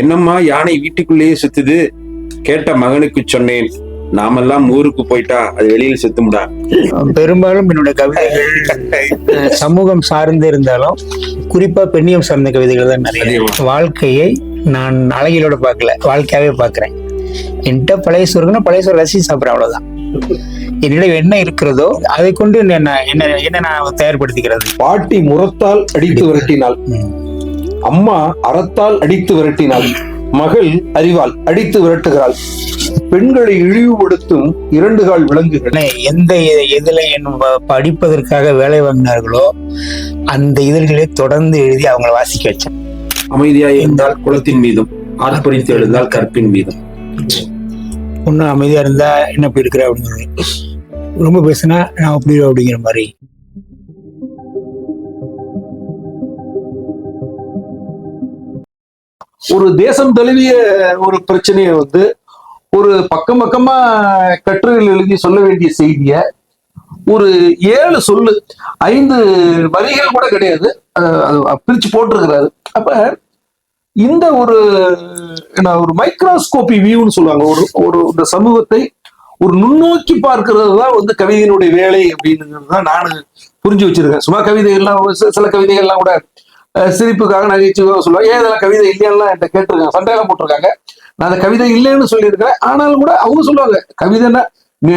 என்னம்மா யானை வீட்டுக்குள்ளேயே சுத்துது? கேட்ட மகனுக்கு சொன்னேன். நாமெல்லாம் ஊருக்கு போயிட்டா அது வெளியில சுத்தும்டா. பெரும்பாலும் என்னோட கவிதைகள் சமூகம் சார்ந்து இருந்தாலும் குறிப்பா பெண்ணியம் சார்ந்த கவிதைகள் தான் நிறைய. வாழ்க்கையை நான் அழகிலோட பார்க்கல வாழ்க்கையாவே பார்க்கிறேன். என்கிட்ட பழைய சோறுக்குன்னா பழைய சோறு ரசிச்சு சாப்பிட்றேன் அவ்வளவுதான். என்னிடம் என்ன இருக்கிறதோ அதை கொண்டு என்ன என்ன என்ன நான் தயார்படுத்திக்கிறது. பாட்டி முரத்தால் அடித்து விரட்டினாள். அம்மா அறத்தால் அடித்து விரட்டினாள். மகள் அறிவால் அடித்து விரட்டுகிறாள். பெண்களை இழிவுபடுத்தும் இரண்டு கால் விலங்குகள் எந்த இதுல என் படிப்பதற்காக வேலை வாங்கினார்களோ அந்த இதழ்களை தொடர்ந்து எழுதி அவங்கள வாசிக்க வச்சேன். அமைதியாய் இருந்தால் குளத்தின் மீதும் ஆர்ப்பரித்து எழுந்தால் கற்பின் மீதும். பொண்ணு அமைதியா இருந்தா என்ன இப்படி இருக்கிற அப்படிங்கிறது ரொம்ப பேசுனா நான் அப்படி அப்படிங்கிற மாதிரி. ஒரு தேசம் தழுவிய ஒரு பிரச்சனையை வந்து ஒரு பக்கம் பக்கமா கட்டுரைகள் எழுதி சொல்ல வேண்டிய செய்திய ஒரு ஏழு சொல்லு ஐந்து வரிகள் கூட கிடையாது. அது பிரிச்சு போட்டிருக்கிறாரு. அப்ப இந்த ஒரு என்ன ஒரு மைக்ரோஸ்கோபி வியூன்னு சொல்லுவாங்க. ஒரு ஒரு இந்த சமூகத்தை ஒரு நுண்ணோக்கி பார்க்கிறது தான் வந்து கவிதையினுடைய வேலை அப்படிங்கிறது தான் நான் புரிஞ்சு வச்சிருக்கேன். சும்மா கவிதைகள்லாம் சில கவிதைகள்லாம் கூட சிரிப்புக்காக நகைச்சுவாக சொல்லுவாங்க. ஏன் இதெல்லாம் கவிதை இல்லையெல்லாம் என்கிட்ட கேட்டிருக்காங்க. சண்டையெல்லாம் போட்டிருக்காங்க. நான் அந்த கவிதை இல்லைன்னு சொல்லியிருக்கிறேன். ஆனாலும் கூட அவங்க சொல்லுவாங்க கவிதைன்னா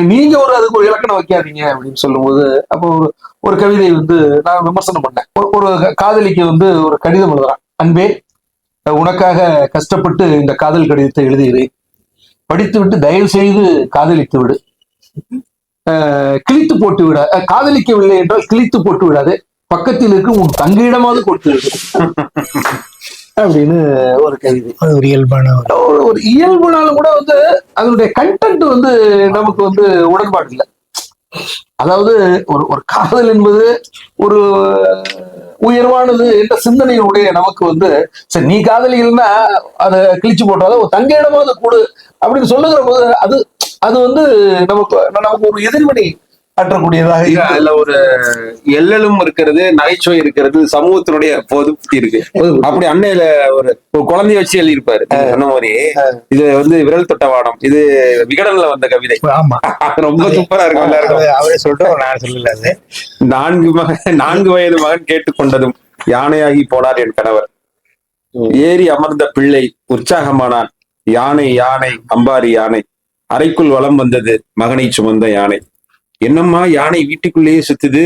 நீங்க ஒரு அதுக்கு ஒரு இலக்கணம் வைக்காதீங்க அப்படின்னு சொல்லும்போது அப்போ ஒரு ஒரு கவிதை வந்து நான் விமர்சனம் பண்ணேன். ஒரு- காதலிக்கு வந்து ஒரு கடிதம் எழுதுறான். அன்பே உனக்காக கஷ்டப்பட்டு இந்த காதல் கடிதத்தை எழுதுகிறேன் படித்து விட்டு தயவு செய்து காதலித்து விடு. கிழித்து போட்டு விட காதலிக்கவில்லை என்றால் கிழித்து போட்டு விடாது. பக்கத்தில் இருக்கும் உன் தங்கையிடமாவது கொடுத்து அப்படின்னு ஒரு கவிதை. ஒரு இயல்பான ஒரு இயல்புனாலும் கூட வந்து அதனுடைய கண்டென்ட் வந்து நமக்கு வந்து உடன்பாடு இல்லை. அதாவது ஒரு ஒரு காதல் என்பது ஒரு உயர்வானது என்ற சிந்தனையுடைய நமக்கு வந்து சரி நீ காதலிகள்னா அதை கிழிச்சு போட்டாலும் ஒரு தங்க இடமாவது கொடு அப்படின்னு சொல்லுகிற போது அது அது வந்து நமக்கு நமக்கு ஒரு எதிர்வினை ஆற்றக்கூடியதாக. அதுல ஒரு எல்லலும் இருக்கிறது நகைச்சுவை இருக்கிறது சமூகத்தினுடைய பொதுப்பி இருக்கு. அப்படி அன்னையில ஒரு குழந்தைய வச்சு எழுதியிருப்பாரு சொன்ன மாதிரி. இது வந்து விரல் தொட்ட வானம். இது விகடன்ல வந்த கவிதை. ஆமா. ரொம்ப சூப்பரா இருக்கும் எல்லாருக்கும். அவரே- சொல்லிட்டு நான் சொல்லல நான்கு மகன் நான்கு வயது மகன் கேட்டுக்கொண்டதும் யானையாகி போனார் என் கணவர். ஏறி அமர்ந்த பிள்ளை உற்சாகமானான். யானை யானை அம்பாரி யானை. அறைக்குள் வலம் வந்தது மகனை சுமந்த யானை. என்னம்மா யானை வீட்டுக்குள்ளேயே சுத்துது?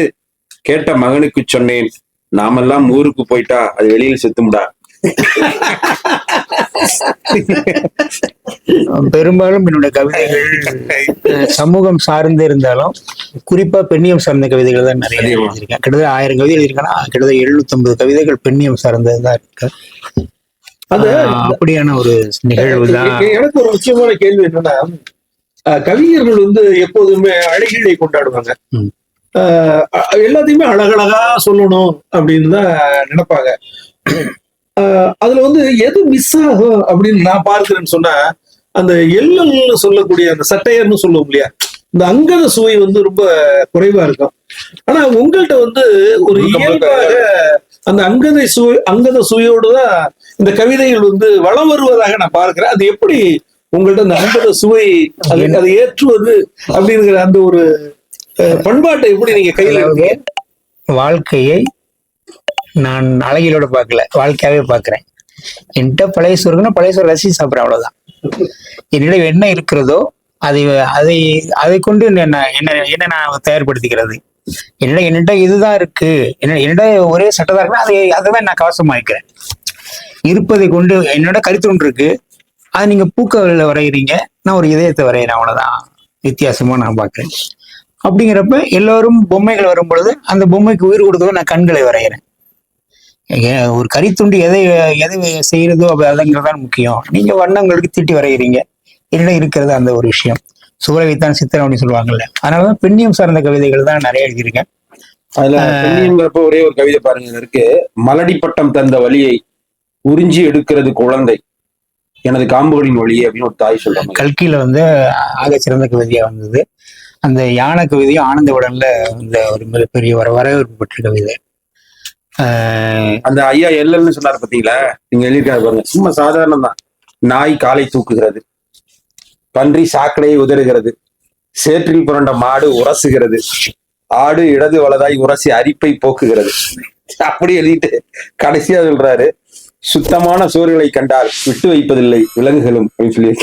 கேட்ட மகனுக்கு சொன்னேன். நாமெல்லாம் ஊருக்கு போயிட்டா அது வெளியில சுத்தும்டா. பெரும்பாலும் என்னோட கவிதைகள் சமூகம் சார்ந்து இருந்தாலும் குறிப்பா பெண்ணியம் சார்ந்த கவிதைகள் தான் நிறைய. எழுதியிருக்கேன். கிட்டத்தட்ட ஆயிரம் கவிதை எழுதியிருக்கேன்னா கிட்டத்தட்ட எழுநூத்தி ஐம்பது கவிதைகள் பெண்ணியம் சார்ந்தது தான் இருக்கு. அப்படியான ஒரு நிகழ்வு தான். எனக்கு ஒரு முக்கியமான கேள்வி என்னன்னா கவிஞர்கள் வந்து எப்போதுமே அழகிழை கொண்டாடுவாங்க. எல்லாத்தையுமே அழகழகா சொல்லணும் அப்படின்னு தான் நினைப்பாங்க. அதுல வந்து எது மிஸ் ஆகும் அப்படின்னு நான் பார்க்கிறேன்னு சொன்னா அந்த எல்லல்னு சொல்லக்கூடிய அந்த சட்டையர்னு சொல்லுவோம் இல்லையா? இந்த அங்கத சுவை வந்து ரொம்ப குறைவா இருக்கும். ஆனா உங்கள்கிட்ட வந்து ஒரு இயல்பாக அந்த அங்கதை சுவை அங்கத சுவையோடு தான் இந்த கவிதைகள் வந்து வளம் வருவதாக நான் பார்க்கிறேன். அது எப்படி உங்கள்ட்ட அந்த அங்கத சுவை அதை அதை ஏற்றுவது அப்படிங்கிற அந்த ஒரு பண்பாட்டை எப்படி நீங்க கையில? வாழ்க்கையை நான் அழகிலோட பார்க்கல வாழ்க்கையாவே பார்க்கிறேன். என்கிட்ட பழைய சோறுக்குன்னா பழைய சோறு ரசிச்சு சாப்பிட்றேன் அவ்வளவுதான். என்னிடம் என்ன இருக்கிறதோ அதை அதை அதை கொண்டு என்ன என்ன என்ன நான் தயார்படுத்திக்கிறது? என்னிடம் என்னிட்ட இதுதான் இருக்கு. என்ன என்னிட ஒரே சட்டை தான் இருக்குன்னா அதை அதை நான் கவசமாக்கிறேன் இருப்பதை கொண்டு என்னோட கருத்து இருக்கு. அது நீங்க பூக்கள் வரைகிறீங்க நான் ஒரு இதயத்தை வரைகிறேன் அவ்வளவுதான். வித்தியாசமா நான் பார்க்கிறேன். அப்படிங்கிறப்ப எல்லாரும் பொம்மைகள் வரும் பொழுது அந்த பொம்மைக்கு உயிர் கொடுக்கவும் நான் கண்களை வரைகிறேன் ஒரு கரித்துண்டு எதை எதை செய்யறதோ அதுங்கிறதான் முக்கியம். நீங்க வண்ணங்களுக்கு தீட்டி வரைகிறீங்க என்னிடம் இருக்கிறது அந்த ஒரு விஷயம். சுவரை வைத்தான் சித்திரம் அப்படின்னு சொல்லுவாங்கல்ல. அதனால பெண்ணியம் சார்ந்த கவிதைகள் தான் நிறைய எழுதியிருக்கேன். அதுல ஒரே ஒரு கவிதை பாருங்க இருக்கு. மலடி பட்டம் தந்த வழியை உறிஞ்சி எடுக்கிறது குழந்தை. எனது காம்புகளின் வழியே அப்படின்னு ஒரு தாய் சொல்றாங்க கல்கியில வந்து ஆக சிறந்த கவிதையா வந்தது. அந்த யானை கவிதையும் ஆனந்த உடல்ல இந்த ஒரு மிகப்பெரிய வர வரவேற்பு பெற்ற கவிதை. அந்த ஐயா எல்லன்னு சொன்னார் பாத்தீங்களா? நீங்க எழுதியிருக்காரு பாருங்க. சும்மா சாதாரணம் தான் நாய் காலை தூக்குகிறது. பன்றி சாக்கடையை உதறுகிறது. சேற்றில் புரண்ட மாடு உரசுகிறது. ஆடு இடது வலதாய் உரசி அரிப்பை போக்குகிறது. அப்படி எழுதிட்டு கடைசியா சொல்றாரு. சுத்தமான சோறுகளை கண்டால் விட்டு வைப்பதில்லை விலங்குகளும் அப்படின்னு சொல்லி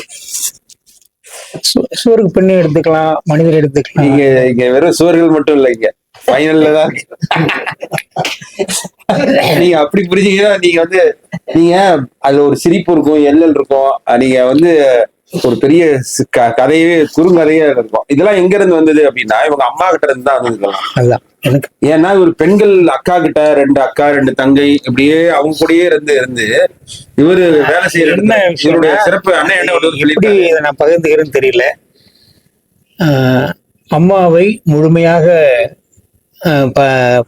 சோறுக்கு பெண்ணை எடுத்துக்கலாம் மனிதர் எடுத்துக்கலாம். நீங்க இங்க வெறும் சோறுகள் மட்டும் இல்ல இங்க. ஃபைனல்ல தான். நீங்க அப்படி புரிஞ்சீங்கன்னா நீங்க வந்து நீங்க அதுல ஒரு சிரிப்பு இருக்கும் எல்லல் இருக்கும். நீங்க வந்து ஒரு பெரிய கதையே குறுங்கதையே இருக்கும். இதெல்லாம் எங்க இருந்து வந்தது அப்படின்னா இவங்க அம்மா கிட்ட இருந்து தான் வந்தது இதெல்லாம். ஏன்னா ஒரு பெண்கள் அக்கா கிட்ட ரெண்டு அக்கா ரெண்டு தங்கை இப்படியே அவங்க கூடயே இருந்து இருந்து இவரு வேலை செய்யற இவருடைய சிறப்பு அண்ணன் என்ன சொல்லியிருக்காரு? இதை நான் பகிர்ந்துக்கிறேன்னு தெரியல. ஆஹ் அம்மாவை முழுமையாக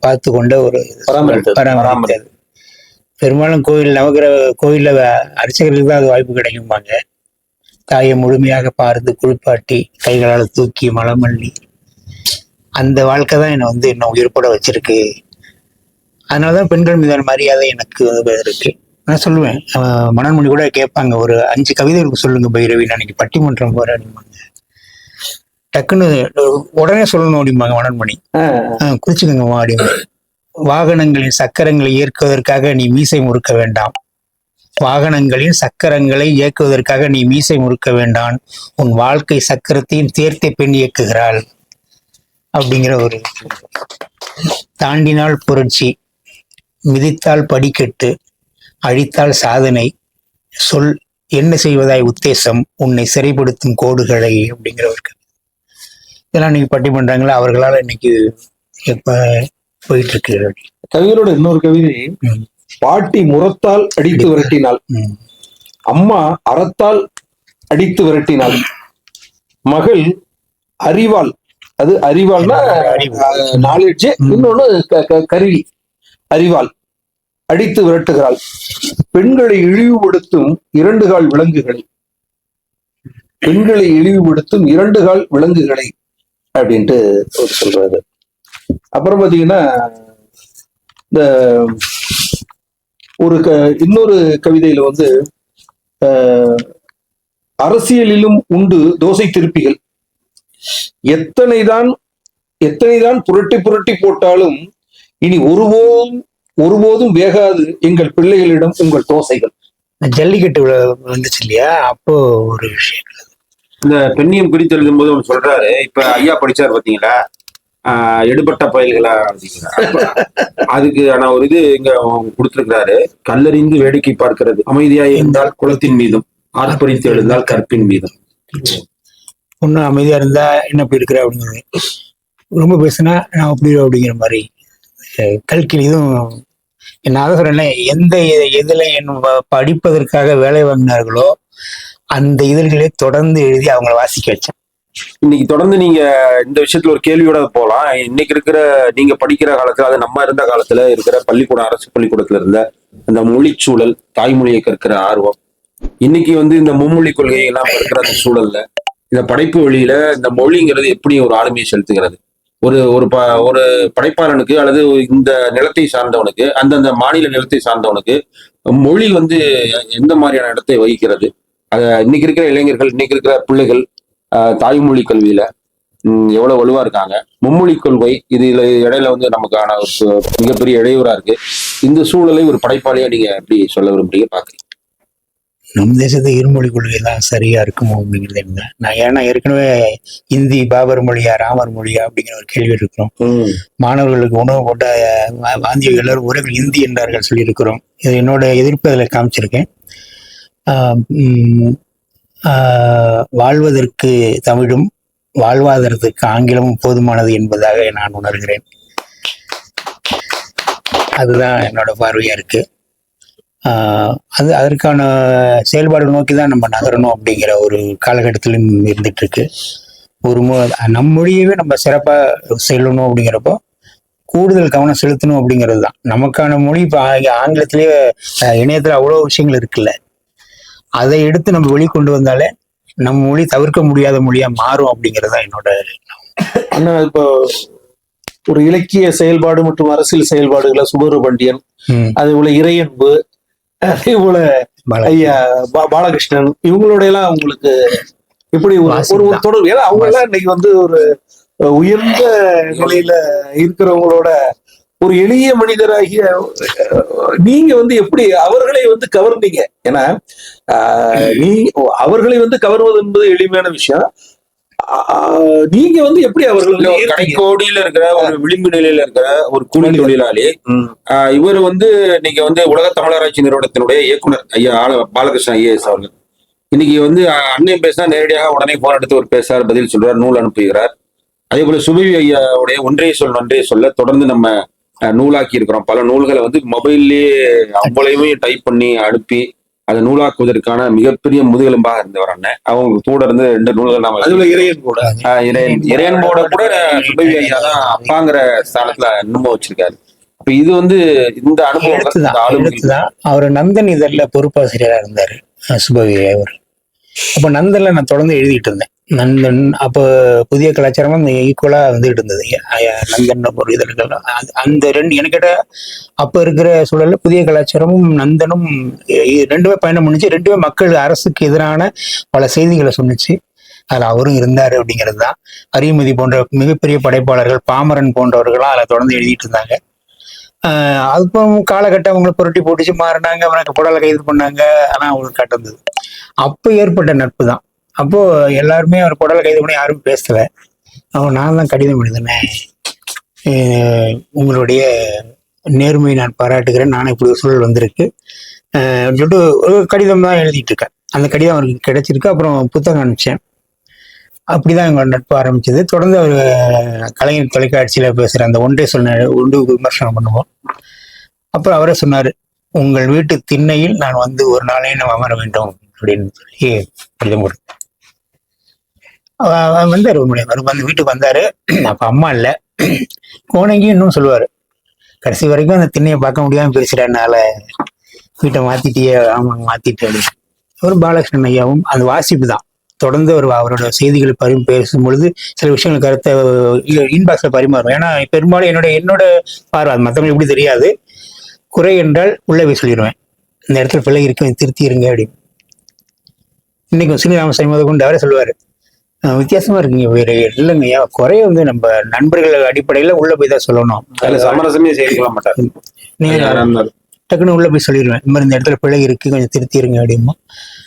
பார்த்து கொண்ட ஒரு. பராமரித்தது. பெரும்பாலும் கோயில் நவகிரக கோயில்ல அர்ச்சகர்களுக்கு தான் அது வாய்ப்பு கிடைக்கும்பாங்க. தாயை முழுமையாக பார்த்து குளிப்பாட்டி கைகளால் தூக்கி மலம் பண்ணி அந்த வாழ்க்கை தான் என்னை வந்து இன்னும் உயிர்ப்பட வச்சிருக்கு. அதனாலதான் பெண்கள் மீதான மரியாதை எனக்கு இருக்கு நான் சொல்லுவேன் மனோன்மணி கூட கேட்பாங்க. ஒரு அஞ்சு கவிதைகளுக்கு சொல்லுங்க பைரவி. நான் இன்னைக்கு பட்டிமன்றம் அப்படிம்பாங்க டக்குன்னு உடனே சொல்லணும் அப்படிம்பாங்க மனோன்மணி ஆஹ் குறிச்சுக்கோங்க அப்படிம்பாங்க வாகனங்களின் சக்கரங்களை இயக்குவதற்காக நீ மீசை முறுக்க வேண்டாம். வாகனங்களின் சக்கரங்களை இயக்குவதற்காக நீ மீசை முறுக்க வேண்டாம் உன் வாழ்க்கை சக்கரத்தையும் தேர்த்த பெண் இயக்குகிறாள். அப்படிங்கிற ஒரு தாண்டினால் புரட்சி. மிதித்தால் படிக்கட்டு. அழித்தால் சாதனை. சொல் என்ன செய்வதாய் உத்தேசம். உன்னை சிறைப்படுத்தும் கோடுகளை அப்படிங்கிற ஒரு கவி. இதெல்லாம் நீங்க பட்டிமன்றங்களா அவர்களால் இன்னைக்கு எப்ப போயிட்டு இருக்கு. கவிஞரோட இன்னொரு கவிதை. பாட்டி முரத்தால் அடித்து விரட்டினாள். அம்மா அறத்தால் அடித்து விரட்டினாள். மகள் அறிவாள் அது அறிவாள்னா அறிவு. நாலேஜ். இன்னொன்னு கருவி. அறிவாள் அடித்து விரட்டுகிறாள். பெண்களை இழிவுபடுத்தும் இரண்டு கால் விலங்குகளை. பெண்களை இழிவுபடுத்தும் இரண்டு கால் விலங்குகளை அப்படின்ட்டு சொல்றாரு. அப்புறம் பாத்தீங்கன்னா இந்த ஒரு க இன்னொரு கவிதையில வந்து அரசியலிலும் உண்டு தோசை திருப்பிகள். எத்தனைதான் எத்தனைதான் புரட்டி புரட்டி போட்டாலும் இனி ஒருபோதும் ஒருபோதும் வேகாது எங்கள் பிள்ளைகளிடம் உங்கள் தோசைகள். ஜல்லிக்கட்டு வந்துச்சு இல்லையா? அப்போ ஒரு விஷயம். இந்த பெண்ணியம் குறித்து எழுதும் போது ஒன்று சொல்றாரு. இப்ப ஐயா படிச்சார் பாத்தீங்களா? எடுபட்ட பயல்களா அதுக்கு ஆனா ஒரு இது இங்க கொடுத்திருக்கிறாரு. கல்லறிந்து வேடிக்கை பார்க்கிறது. அமைதியாய் இருந்தால் குளத்தின் மீதும் ஆர்ப்பரித்து எழுந்தால் கற்பின் மீதும். பொண்ணு அமைதியா இருந்தா என்ன இப்படி இருக்கிற அப்படிங்கிறது ரொம்ப பேசுனா நான் அப்படி அப்படிங்கிற மாதிரி. கல்கில் இதுவும் நான் தான் சொல்றேன்ல எந்த இதுல என் படிப்பதற்காக வேலை வாங்கினார்களோ அந்த இதழ்களை தொடர்ந்து எழுதி அவங்கள வாசிக்க வச்சேன் இன்னைக்கு தொடர்ந்து நீங்க இந்த விஷயத்துல ஒரு கேள்வியோட போலாம். இன்னைக்கு இருக்கிற நீங்க படிக்கிற காலத்துல அது நம்ம இருந்த காலத்துல இருக்கிற பள்ளிக்கூடம் அரசு பள்ளிக்கூடத்துல இருந்த அந்த மொழிச்சூழல் தாய்மொழியை கற்கிற ஆர்வம் இன்னைக்கு வந்து இந்த மும்மொழி கொள்கை எல்லாம் இருக்கிற அந்த சூழல்ல இந்த படைப்பு வழியில இந்த மொழிங்கிறது எப்படி ஒரு ஆளுமையை செலுத்துகிறது. ஒரு ஒரு ப ஒரு படைப்பாளனுக்கு அல்லது இந்த நிலத்தை சார்ந்தவனுக்கு அந்தந்த மாநில நிலத்தை சார்ந்தவனுக்கு மொழி வந்து எந்த மாதிரியான இடத்தை வகிக்கிறது. அத இன்னைக்கு இருக்கிற இளைஞர்கள் இன்னைக்கு இருக்கிற பிள்ளைகள் தாய்மொழி கல்வியில எவ்வளவு வலுவா இருக்காங்க. மும்மொழி கொள்கை இதுல இடையில வந்து நமக்கான ஒரு மிகப்பெரிய இடையூறா இருக்கு. இந்த சூழலை ஒரு படைப்பாளியா நீங்க எப்படி சொல்ல விரும்புறீங்க? பாக்குறீங்க நம் தேசத்து இருமொழி கொள்கை தான் சரியா இருக்குமோ அப்படிங்கிறது என்ன நான் ஏன்னா ஏற்கனவே இந்தி பாபர் மொழியா ராமர் மொழியா அப்படிங்கிற ஒரு கேள்வி இருக்கிறோம் மாணவர்களுக்கு உணவு போட்ட வாந்திய எல்லாரும் ஒரே இந்தி என்றார்கள் சொல்லியிருக்கிறோம். இது என்னோட எதிர்ப்பு அதில் காமிச்சிருக்கேன். வாழ்வதற்கு தமிழும் வாழ்வாதாரத்துக்கு ஆங்கிலமும் போதுமானது என்பதாக நான் உணர்கிறேன். அதுதான் என்னோட பார்வையா இருக்கு. அது அதற்கான செயல்பாடு நோக்கி தான் நம்ம நகரணும் அப்படிங்கிற ஒரு காலகட்டத்திலும் இருந்துட்டு இருக்கு ஒரு மொ- நம் மொழியவே நம்ம சிறப்பாக செல்லணும் அப்படிங்கிறப்போ கூடுதல் கவனம் செலுத்தணும் அப்படிங்கிறது தான். நமக்கான மொழி இப்போ ஆங்கிலத்திலேயே இணையத்தில் அவ்வளோ விஷயங்கள் இருக்குல்ல. அதை எடுத்து நம்ம வெளிக்கொண்டு வந்தாலே நம்ம மொழி தவிர்க்க முடியாத மொழியா மாறும் அப்படிங்கிறது என்னோட ஆனா இப்போ ஒரு இலக்கிய செயல்பாடு மற்றும் அரசியல் செயல்பாடுகளை சுபரூபண்டியன் ம், அதே போல இறையன்பு அதே போல. ஐயா பாலகிருஷ்ணன் இவங்களோட எல்லாம் உங்களுக்கு எப்படி ஒரு ஒரு. தொடர்பு ஏன்னா அவங்க எல்லாம் இன்னைக்கு வந்து ஒரு உயர்ந்த நிலையில இருக்கிறவங்களோட ஒரு எளிய மனிதராகிய நீங்க வந்து எப்படி அவர்களை வந்து கவர்ந்தீங்க? ஏன்னா நீ அவர்களை வந்து கவர்வது என்பது எளிமையான விஷயம். நீங்க வந்து எப்படி அவர்கள் கடைக்கோடியில இருக்கிற ஒரு விளிம்பு நிலையில இருக்கிற ஒரு கூலி தொழிலாளி ஆஹ் இவர் வந்து இன்னைக்கு வந்து உலக தமிழராட்சி நிறுவனத்தினுடைய இயக்குனர் ஐயா பாலகிருஷ்ணன் ஐஏஎஸ் அவர்கள். இன்னைக்கு வந்து அண்ணன் பேசினா நேரடியாக உடனே போன் எடுத்து ஒரு பேசுறார் பதில் சொல்றார் நூல் அனுப்புகிறார். அதே போல சுபவி ஐயாவுடைய ஒன்றே சொல் நன்றே சொல்ல தொடர்ந்து நம்ம நூலாக்கி இருக்கிறோம் பல நூல்களை வந்து மொபைல்லயே அவ்வளவுமே டைப் பண்ணி அனுப்பி அதை நூலாக்குவதற்கான மிகப்பெரிய முதுகெலும்பாக இருந்தவர் அண்ணன். அவங்க கூட இருந்து ரெண்டு நூல்கள் நாம அதுல இறையன் கூட. இறையன் இறையன்போட கூட சுபவி ஐயா தான் அப்பாங்கிற ஸ்தானத்துல இன்னமும் வச்சிருக்காரு. அப்ப இது வந்து இந்த அனுபவம் அவர் நந்தன் இதழ்ல பொறுப்பாசிரியரா இருந்தாரு. சுபவி அவர் அப்ப நந்தன்ல நான் தொடர்ந்து எழுதிட்டு இருந்தேன். நந்தன் அப்போ புதிய கலாச்சாரம் ஈக்குவலாக வந்துகிட்டு இருந்தது. நந்தன் ஒரு இதழ்கள். அந்த ரெண்டு எனக்கு அப்போ இருக்கிற சூழலில் புதிய கலாச்சாரமும் நந்தனும் ரெண்டுமே பயணம் பண்ணிச்சு. ரெண்டுமே மக்கள் அரசுக்கு எதிரான பல செய்திகளை சொன்னிச்சு. அதில் அவரும் இருந்தார் அப்படிங்கிறது தான். அரியமதி போன்ற மிகப்பெரிய படைப்பாளர்கள் பாமரன் போன்றவர்களாம் அதில் தொடர்ந்து எழுதிட்டு இருந்தாங்க. ஆஹ் காலகட்டம் அவங்களை புரட்டி போட்டுச்சு. மாறினாங்க அவனுக்கு புடலை கைது பண்ணாங்க. ஆனால் அவங்களுக்கு கட்டந்தது அப்போ ஏற்பட்ட நட்பு தான். அப்போ எல்லாருமே அவர் குடலை கைது பண்ணி யாரும் பேசல. அவன் நான் தான் கடிதம் எழுதினேன் உங்களுடைய நேர்மையை நான் பாராட்டுகிறேன். நானும் இப்படி ஒரு சூழல் வந்திருக்கு. சொல்லிட்டு ஒரு கடிதம் தான் எழுதிட்டு இருக்கேன். அந்த கடிதம் அவருக்கு கிடைச்சிருக்கு. அப்புறம் புத்தகம் அனுப்பிச்சேன். அப்படிதான் எங்களோட நட்பு ஆரம்பிச்சது. தொடர்ந்து அவர் கலைஞர் தொலைக்காட்சியில் பேசுகிற அந்த ஒன்றே சொன்ன ஒன்று விமர்சனம் பண்ணுவோம். அப்புறம் அவரே சொன்னார் உங்கள் வீட்டு திண்ணையில் நான் வந்து ஒரு நாளே நான் அமர வேண்டும். அப்படின்னு சொல்லி கடிதம் கொடுத்தேன். வந்தாரு ஒரு மணி வந்து வீட்டுக்கு வந்தாரு. அப்ப அம்மா இல்ல. கோணங்கி இன்னும் சொல்லுவாரு. கடைசி வரைக்கும் அந்த திண்ணையை பார்க்க முடியாம பிரிச்சிடனால வீட்டை மாத்திட்டியே ஆமா மாத்திட்டே ஒரு பாலகிருஷ்ணன் ஐயாவும் அந்த வாசிப்பு தான். தொடர்ந்து ஒரு அவரோட செய்திகளை பரி பேசும் பொழுது சில விஷயங்கள் கருத்தை இன்பாக்ஸ்ல பரிமாறும். ஏன்னா பெரும்பாலும் என்னோட என்னோட பார்வை அது மற்றவங்க எப்படி தெரியாது. குறை என்றால் உள்ளே போய் சொல்லிடுவேன் இந்த இடத்துல பிள்ளை இருக்க திருத்தி இருங்க அப்படின்னு. இன்னைக்கு ஸ்ரீராமசாமி முத கொண்டு அவரே சொல்லுவாரு. வித்தியாசமா இருக்கீங்க. வேற இல்லைங்க. ஐயா குறைய வந்து நம்ம நண்பர்கள் அடிப்படையில உள்ள போய் தான் சொல்லணும். சமரசமே செய்திருக்க மாட்டார். நீங்க. டக்குன்னு உள்ள போய் சொல்லிடுவேன் இந்த மாதிரி இந்த இடத்துல பிழை இருக்கு கொஞ்சம் திருத்திருங்க அப்படிமா.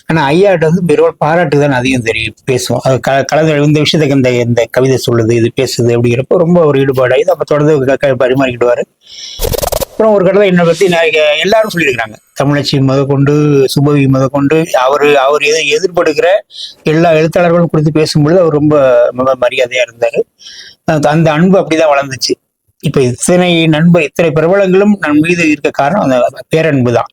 ஆனா ஐயாட்ட வந்து பெருவாள் பாராட்டு தான் அதிகம் தெரியும். பேசுவோம். அது க- கலந்து இந்த விஷயத்துக்கு இந்த இந்த கவிதை சொல்லுது இது பேசுது அப்படிங்கிறப்ப ரொம்ப ஒரு ஈடுபாடாகி அப்ப தொடர்ந்து பரிமாறிக்கிடுவாரு. அப்புறம் ஒரு கடலை என்னை பத்தி நான் எல்லாரும் சொல்லியிருக்காங்க தமிழச்சி முதற்கொண்டு சுபவி முதற்கொண்டு அவரு அவர் எதை எதிர்படுகிற எல்லா எழுத்தாளர்களும் குறித்து பேசும்பொழுது அவர் ரொம்ப ம- மரியாதையா இருந்தாரு. அந்த- அந்த அன்பு அப்படிதான் வளர்ந்துச்சு. இப்ப இத்தனை நண்பர் இத்தனை பிரபலங்களும் நம் மீது இருக்க காரணம் அந்த பேரன்பு தான்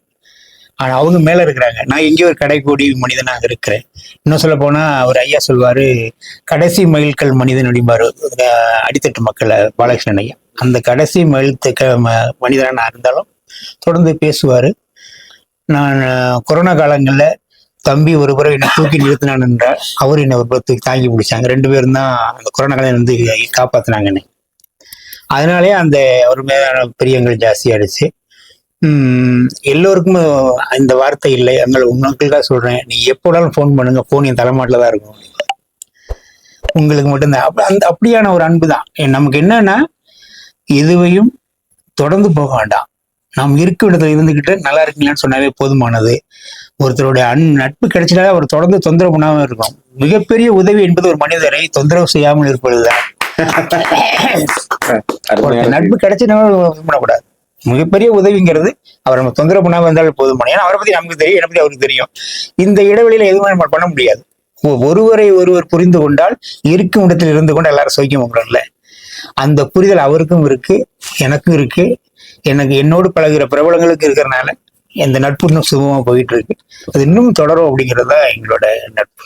ஆனா அவங்க மேல இருக்கிறாங்க. நான் எங்கேயோ ஒரு கடைக்கோடி மனிதனாக இருக்கிறேன். இன்னும் சொல்ல போனா அவர் ஐயா சொல்வாரு கடைசி மயில்கள் மனிதன் அப்படிம்பாரு. அடித்தட்டு மக்களை பாலகிருஷ்ணன் ஐயா. அந்த கடைசி மயில்த்த மனிதனாக நான் இருந்தாலும் தொடர்ந்து பேசுவாரு. நான் கொரோனா காலங்களில் தம்பி ஒரு புறம் என்னை தூக்கி நிறுத்தினான் என்றால் அவர் என்னை ஒரு புறம் தூக்கி தாங்கி பிடிச்சாங்க. ரெண்டு பேரும் தான் அந்த கொரோனா காலம் வந்து காப்பாத்தினாங்க என்னை அதனாலே அந்த அவர் மேலான பிரியங்கள் ஜாஸ்தியாயிடுச்சு எல்லோருக்கும் இந்த வார்த்தை இல்லை. எங்களை உங்களுக்காக சொல்றேன். நீ எப்போனாலும் ஃபோன் பண்ணுங்க. ஃபோன் என் தலைமாட்டில் தான் இருக்கும். உங்களுக்கு மட்டும்தான் அப்ப அந்த அப்படியான ஒரு அன்பு தான். நமக்கு என்னன்னா எதுவையும் தொடர்ந்து போக வேண்டாம். நாம் இருக்கும் இடத்துல இருந்துகிட்டு நல்லா இருக்கீங்களான்னு சொன்னாவே போதுமானது. ஒருத்தருடைய அன் நட்பு கிடைச்சிட்டாலே அவர் தொடர்ந்து தொந்தரவு பண்ணாம இருக்கும். மிகப்பெரிய உதவி என்பது ஒரு மனிதரை தொந்தரவு செய்யாமல் இருப்பதுதான். நட்பு கிடைச்சுனா பண்ணக்கூடாது மிகப்பெரிய உதவிங்கிறது அவர் நம்ம தொந்தரவு பண்ணாம இருந்தாலும் போதுமான ஏன்னா அவரை பத்தி நமக்கு தெரியும் என்னை பத்தி அவருக்கு தெரியும். இந்த இடைவெளியில எதுவுமே நம்ம பண்ண முடியாது. ஒருவரை ஒருவர் புரிந்து கொண்டால் இருக்கும் இடத்தில் இருந்து கொண்டு எல்லாரும் சோக்கியம் போகிறோம்ல அந்த புரிதல் அவருக்கும் இருக்கு எனக்கும் இருக்கு. எனக்கு என்னோடு பழகிற பிரபலங்களுக்கு இருக்கிறனால இந்த நட்பு இன்னும் சுகமாக போயிட்டு இருக்கு. அது இன்னும் தொடரும் அப்படிங்கிறது தான் எங்களோட நட்பு.